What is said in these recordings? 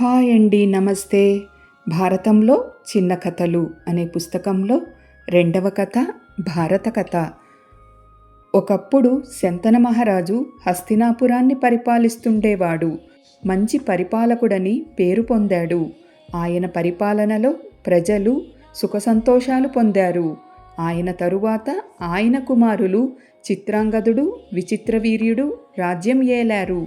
Hi అండి నమస్తే. భారతంలో చిన్న కథలు అనే పుస్తకంలో రెండవ కథ భారత కథ. ఒకప్పుడు శంతన మహారాజు హస్తినాపురాన్ని పరిపాలిస్తుండేవాడు. మంచి పరిపాలకుడని పేరు పొందాడు. ఆయన పరిపాలనలో ప్రజలు సుఖసంతోషాలు పొందారు. ఆయన తరువాత ఆయన కుమారులు చిత్రాంగదుడు విచిత్రవీర్యుడు రాజ్యం ఏలారు.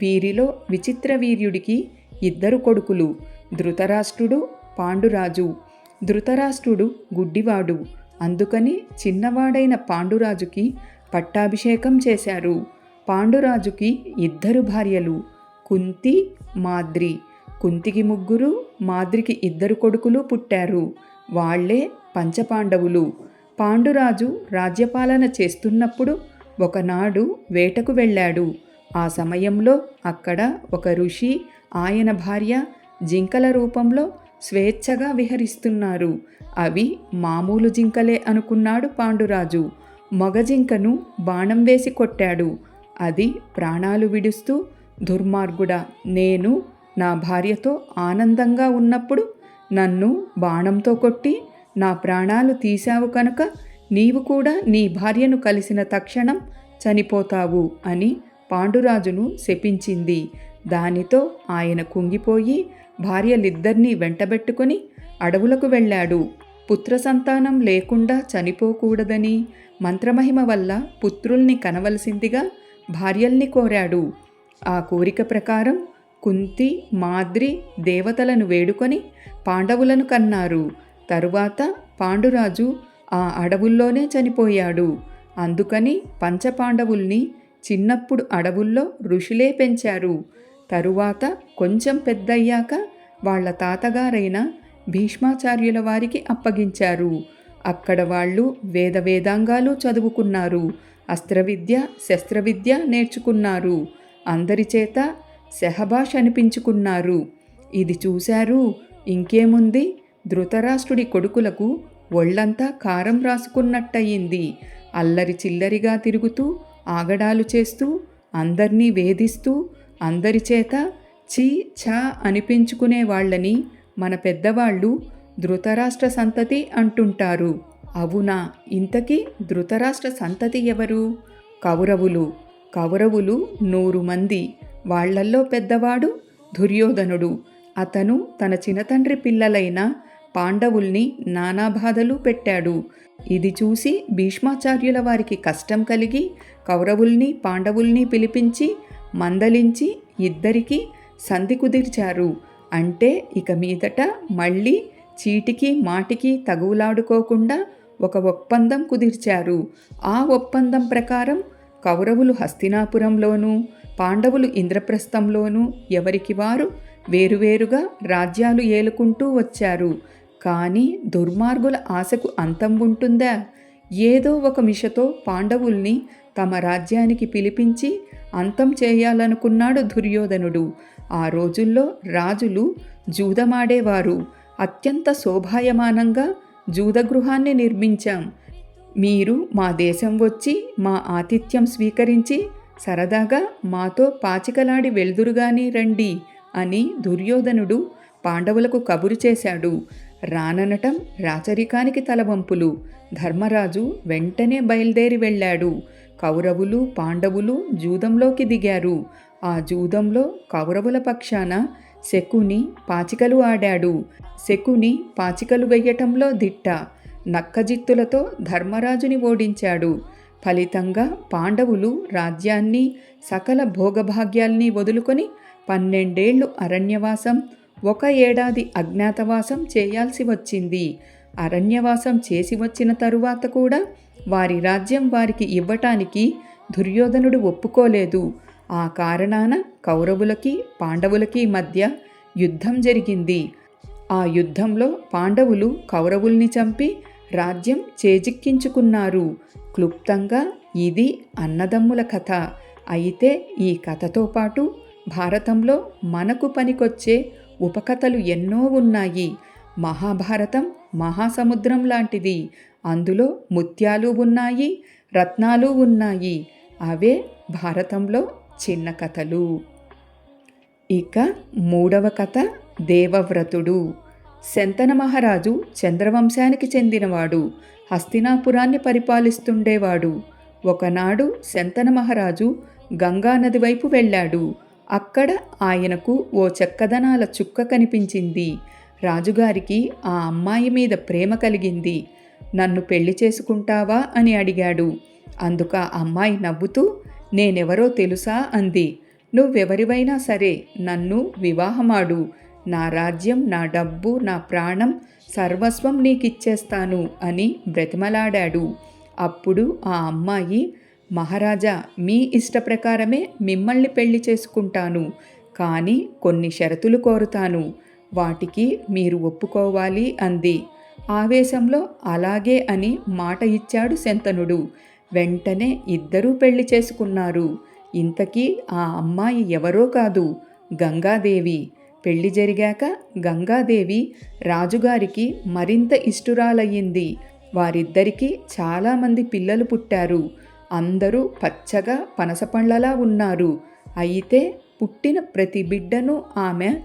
వీరిలో విచిత్రవీర్యుడికి ఇద్దరు కొడుకులు. ధృతరాష్ట్రుడు పాండురాజు. ధృతరాష్ట్రుడు గుడ్డివాడు. అందుకని చిన్నవాడైన పాండురాజుకి పట్టాభిషేకం చేశారు. పాండురాజుకి ఇద్దరు భార్యలు. కుంతి మాద్రి. కుంతికి ముగ్గురు మాద్రికి ఇద్దరు కొడుకులు పుట్టారు. వాళ్ళే పంచపాండవులు. పాండురాజు రాజ్యపాలన చేస్తున్నప్పుడు ఒకనాడు వేటకు వెళ్ళాడు. ఆ సమయంలో అక్కడ ఒక ఋషి ఆయన భార్య జింకల రూపంలో స్వేచ్ఛగా విహరిస్తున్నారు. అవి మామూలు జింకలే అనుకున్నాడు పాండురాజు. మగ జింకను బాణం వేసి కొట్టాడు. అది ప్రాణాలు విడుస్తూ దుర్మార్గుడా నేను నా భార్యతో ఆనందంగా ఉన్నప్పుడు నన్ను బాణంతో కొట్టి నా ప్రాణాలు తీశావు కనుక నీవు కూడా నీ భార్యను కలిసిన తక్షణం చనిపోతావు అని పాండురాజును శపించింది. దానితో ఆయన కుంగిపోయి భార్యలిద్దరినీ వెంటబెట్టుకుని అడవులకు వెళ్ళాడు. పుత్ర సంతానం లేకుండా చనిపోకూడదని మంత్రమహిమ వల్ల పుత్రుల్ని కనవలసిందిగా భార్యల్ని కోరాడు. ఆ కోరిక ప్రకారం కుంతి మాద్రి దేవతలను వేడుకొని పాండవులను కన్నారు. తరువాత పాండురాజు ఆ అడవుల్లోనే చనిపోయాడు. అందుకని పంచపాండవుల్ని చిన్నప్పుడు అడవుల్లో ఋషులే పెంచారు. తరువాత కొంచెం పెద్దయ్యాక వాళ్ళ తాతగారైన భీష్మాచార్యుల వారికి అప్పగించారు. అక్కడ వాళ్ళు వేద వేదాంగాలు చదువుకున్నారు. అస్త్రవిద్య శస్త్రవిద్య నేర్చుకున్నారు. అందరి చేత సెహబాష్ అనిపించుకున్నారు. ఇది చూశారు ఇంకేముంది? ధృతరాష్ట్రుడి కొడుకులకు ఒళ్ళంతా కారం రాసుకున్నట్టయింది. అల్లరి చిల్లరిగా తిరుగుతూ ఆగడాలు చేస్తూ అందర్నీ వేధిస్తూ అందరి చేత చీ ఛా అనిపించుకునే వాళ్ళని మన పెద్దవాళ్ళు ధృతరాష్ట్ర సంతతి అంటుంటారు. అవునా? ఇంతకీ ధృతరాష్ట్ర సంతతి ఎవరు? కౌరవులు. కౌరవులు నూరు మంది. వాళ్ళల్లో పెద్దవాడు దుర్యోధనుడు. అతను తన చినతండ్రి పిల్లలైన పాండవుల్ని నానా బాధలు పెట్టాడు. ఇది చూసి భీష్మాచార్యుల వారికి కష్టం కలిగి కౌరవుల్ని పాండవుల్ని పిలిపించి మందలించి ఇద్దరికీ సంధి కుదిర్చారు. అంటే ఇక మీదట మళ్ళీ చీటికి మాటికి తగువులాడుకోకుండా ఒక ఒప్పందం కుదిర్చారు. ఆ ఒప్పందం ప్రకారం కౌరవులు హస్తినాపురంలోనూ పాండవులు ఇంద్రప్రస్థంలోనూ ఎవరికి వారు వేరువేరుగా రాజ్యాలు ఏలుకుంటూ వచ్చారు. కానీ దుర్మార్గుల ఆశకు అంతం ఉంటుందా? ఏదో ఒక మిషతో పాండవుల్ని తమ రాజ్యానికి పిలిపించి అంతం చేయాలనుకున్నాడు దుర్యోధనుడు. ఆ రోజుల్లో రాజులు జూదమాడేవారు. అత్యంత శోభాయమానంగా జూదగృహాన్ని నిర్మించాం. మీరు మా దేశం వచ్చి మా ఆతిథ్యం స్వీకరించి సరదాగా మాతో పాచికలాడి వెళ్దురుగాని రండి అని దుర్యోధనుడు పాండవులకు కబురు చేశాడు. రాననటం రాచరికానికి తలవంపులు. ధర్మరాజు వెంటనే బయలుదేరి వెళ్ళాడు. కౌరవులు పాండవులు జూదంలోకి దిగారు. ఆ జూదంలో కౌరవుల పక్షాన శకుని పాచికలు ఆడాడు. శకుని పాచికలు వెయ్యటంలో దిట్ట. నక్కజిత్తులతో ధర్మరాజుని ఓడించాడు. ఫలితంగా పాండవులు రాజ్యాన్ని సకల భోగభాగ్యాల్ని వదులుకొని పన్నెండేళ్ళు అరణ్యవాసం ఒక ఏడాది అజ్ఞాతవాసం చేయాల్సి వచ్చింది. అరణ్యవాసం చేసి వచ్చిన తరువాత కూడా వారి రాజ్యం వారికి ఇవ్వటానికి దుర్యోధనుడు ఒప్పుకోలేదు. ఆ కారణాన కౌరవులకి పాండవులకి మధ్య యుద్ధం జరిగింది. ఆ యుద్ధంలో పాండవులు కౌరవుల్ని చంపి రాజ్యం చేజిక్కించుకున్నారు. క్లుప్తంగా ఇది అన్నదమ్ముల కథ. అయితే ఈ కథతో పాటు భారతంలో మనకు పనికొచ్చే ఉపకథలు ఎన్నో ఉన్నాయి. మహాభారతం మహాసముద్రం లాంటిది. అందులో ముత్యాలు ఉన్నాయి రత్నాలు ఉన్నాయి. అవే భారతంలో చిన్న కథలు. ఇక మూడవ కథ దేవవ్రతుడు. శంతన మహారాజు చంద్రవంశానికి చెందినవాడు. హస్తినాపురాన్ని పరిపాలిస్తుండేవాడు. ఒకనాడు శంతన మహారాజు గంగానది వైపు వెళ్ళాడు. అక్కడ ఆయనకు ఓ చెక్కదనాల చుక్క కనిపించింది. రాజుగారికి ఆ అమ్మాయి మీద ప్రేమ కలిగింది. నన్ను పెళ్ళి చేసుకుంటావా అని అడిగాడు. అందుక అమ్మాయి నవ్వుతూ నేనెవరో తెలుసా? అంది. నువ్వెవరివైనా సరే నన్ను వివాహమాడు. నా రాజ్యం నా డబ్బు నా ప్రాణం సర్వస్వం నీకిచ్చేస్తాను అని బ్రతిమలాడాడు. అప్పుడు ఆ అమ్మాయి మహారాజా మీ ఇష్ట ప్రకారమే మిమ్మల్ని పెళ్ళి చేసుకుంటాను. కానీ కొన్ని షరతులు కోరుతాను. వాటికి మీరు ఒప్పుకోవాలి అంది. ఆవేశంలో అలాగే అని మాట ఇచ్చాడు శంతనుడు. వెంటనే ఇద్దరూ పెళ్ళి చేసుకున్నారు. ఇంతకీ ఆ అమ్మాయి ఎవరో కాదు గంగాదేవి. పెళ్ళి జరిగాక గంగాదేవి రాజుగారికి మరింత ఇష్టురాలయ్యింది. వారిద్దరికీ చాలామంది పిల్లలు పుట్టారు. అందరూ పచ్చగా పనసపండ్లలా ఉన్నారు. అయితే పుట్టిన ప్రతి బిడ్డను ఆమె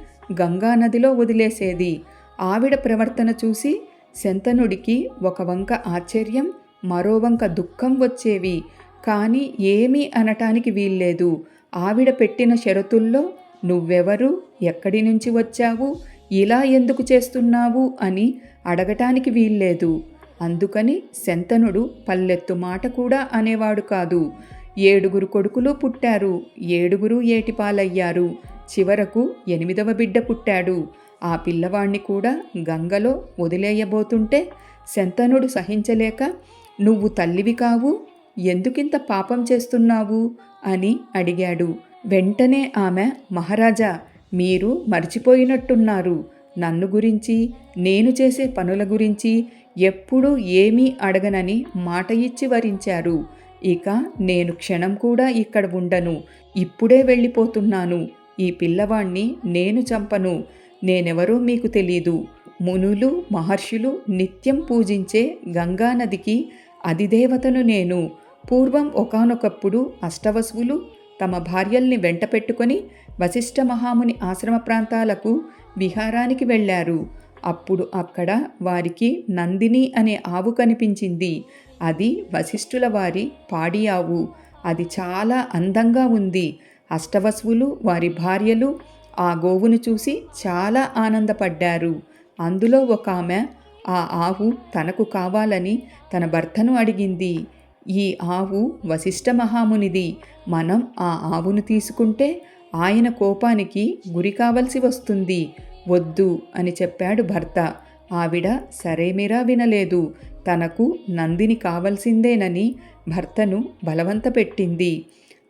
గంగానదిలో వదిలేసేది. ఆవిడ ప్రవర్తన చూసి శంతనుడికి ఒక వంక ఆశ్చర్యం మరో వంక దుఃఖం వచ్చేవి. కానీ ఏమీ అనటానికి వీల్లేదు. ఆవిడ పెట్టిన షరతుల్లో నువ్వెవరు? ఎక్కడి నుంచి వచ్చావు? ఇలా ఎందుకు చేస్తున్నావు? అని అడగటానికి వీల్లేదు. అందుకని శంతనుడు పల్లెత్తు మాట కూడా అనేవాడు కాదు. ఏడుగురు కొడుకులు పుట్టారు. ఏడుగురు ఏటిపాలయ్యారు. చివరకు ఎనిమిదవ బిడ్డ పుట్టాడు. ఆ పిల్లవాణ్ణి కూడా గంగలో వదిలేయబోతుంటే శంతనుడు సహించలేక నువ్వు తల్లివి కావు. ఎందుకింత పాపం చేస్తున్నావు? అని అడిగాడు. వెంటనే ఆమె మహారాజా మీరు మర్చిపోయినట్టున్నారు. నన్ను గురించి నేను చేసే పనుల గురించి ఎప్పుడూ ఏమీ అడగనని మాట ఇచ్చి వరించారు. ఇక నేను క్షణం కూడా ఇక్కడ ఉండను. ఇప్పుడే వెళ్ళిపోతున్నాను. ఈ పిల్లవాణ్ణి నేను చంపను. నేనెవరో మీకు తెలీదు. మునులు మహర్షులు నిత్యం పూజించే గంగానదికి అధిదేవతను నేను. పూర్వం ఒకనొకప్పుడు అష్టవసువులు తమ భార్యల్ని వెంట పెట్టుకొని వశిష్ఠ మహాముని ఆశ్రమ ప్రాంతాలకు విహారానికి వెళ్ళారు. అప్పుడు అక్కడ వారికి నందిని అనే ఆవు కనిపించింది. అది వశిష్ఠుల వారి పాడి ఆవు. అది చాలా అందంగా ఉంది. అష్టవసువులు వారి భార్యలు ఆ గోవును చూసి చాలా ఆనందపడ్డారు. అందులో ఒక ఆమె ఆ ఆవు తనకు కావాలని తన భర్తను అడిగింది. ఈ ఆవు వశిష్ఠ మహామునిది. మనం ఆ ఆవును తీసుకుంటే ఆయన కోపానికి గురి కావలసి వస్తుంది. వద్దు అని చెప్పాడు భర్త. ఆవిడ సరేమిరా వినలేదు. తనకు నందిని కావలసిందేనని భర్తను బలవంత పెట్టింది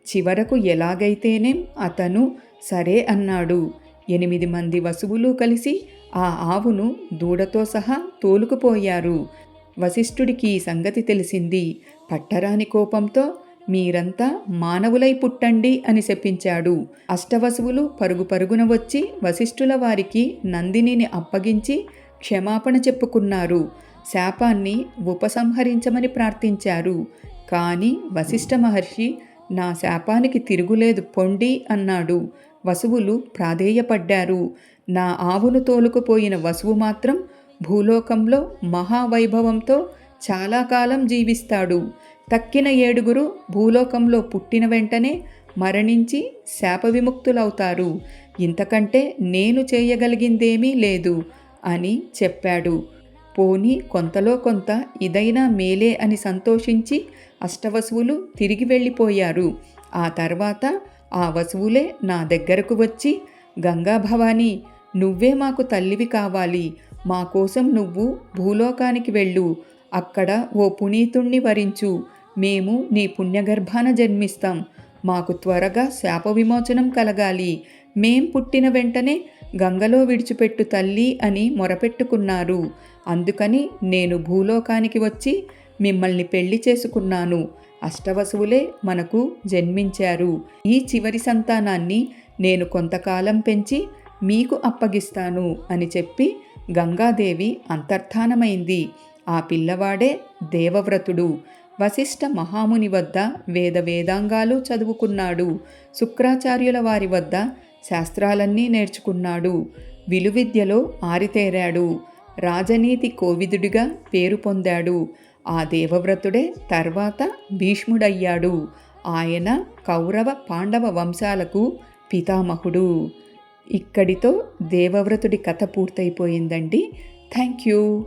చివరకు ఎలాగైతేనేం అతను సరే అన్నాడు. ఎనిమిది మంది వసువులు కలిసి ఆ ఆవును దూడతో సహా తోలుకుపోయారు. వశిష్ఠుడికి ఈ సంగతి తెలిసింది. పట్టరాని కోపంతో మీరంతా మానవులై పుట్టండి అని చెప్పించాడు అష్టవసువులు పరుగు పరుగున వచ్చి వశిష్ఠుల వారికి నందినిని అప్పగించి క్షమాపణ చెప్పుకున్నారు. శాపాన్ని ఉపసంహరించమని ప్రార్థించారు. కానీ వశిష్ఠ మహర్షి నా శాపానికి తిరుగులేదు పొండి అన్నాడు. వసువులు ప్రాధేయపడ్డారు. నా ఆవును తోలుకుపోయిన వసువు మాత్రం భూలోకంలో మహావైభవంతో చాలా కాలం జీవిస్తాడు. తక్కిన ఏడుగురు భూలోకంలో పుట్టిన వెంటనే మరణించి శాప విముక్తులవుతారు. ఇంతకంటే నేను చేయగలిగిందేమీ లేదు అని చెప్పాడు. పోని కొంతలో కొంత ఇదైనా మేలే అని సంతోషించి అష్టవసువులు తిరిగి వెళ్ళిపోయారు. ఆ తర్వాత ఆ వసువులే నా దగ్గరకు వచ్చి గంగా భవానీ నువ్వే మాకు తల్లివి కావాలి. మా కోసం నువ్వు భూలోకానికి వెళ్ళు. అక్కడ ఓ పునీతుణ్ణి వరించు. మేము నీ పుణ్యగర్భాన జన్మిస్తాం. మాకు త్వరగా శాప విమోచనం కలగాలి. మేం పుట్టిన వెంటనే గంగలో విడిచిపెట్టు తల్లి అని మొరపెట్టుకున్నారు. అందుకని నేను భూలోకానికి వచ్చి మిమ్మల్ని పెళ్ళి చేసుకున్నాను. అష్టవసువులే మనకు జన్మించారు. ఈ చివరి సంతానాన్ని నేను కొంతకాలం పెంచి మీకు అప్పగిస్తాను అని చెప్పి గంగాదేవి అంతర్ధానమైంది. ఆ పిల్లవాడే దేవవ్రతుడు. వశిష్ఠ మహాముని వద్ద వేద వేదాంగాలు చదువుకున్నాడు. శుక్రాచార్యుల వారి వద్ద శాస్త్రాలన్నీ నేర్చుకున్నాడు. విలువిద్యలో ఆరితేరాడు. రాజనీతి కోవిదుడిగా పేరు పొందాడు. ఆ దేవవ్రతుడే తర్వాత భీష్ముడయ్యాడు. ఆయన కౌరవ పాండవ వంశాలకు పితామహుడు. ఇక్కడితో దేవవ్రతుడి కథ పూర్తయిపోయిందండి. Thank you.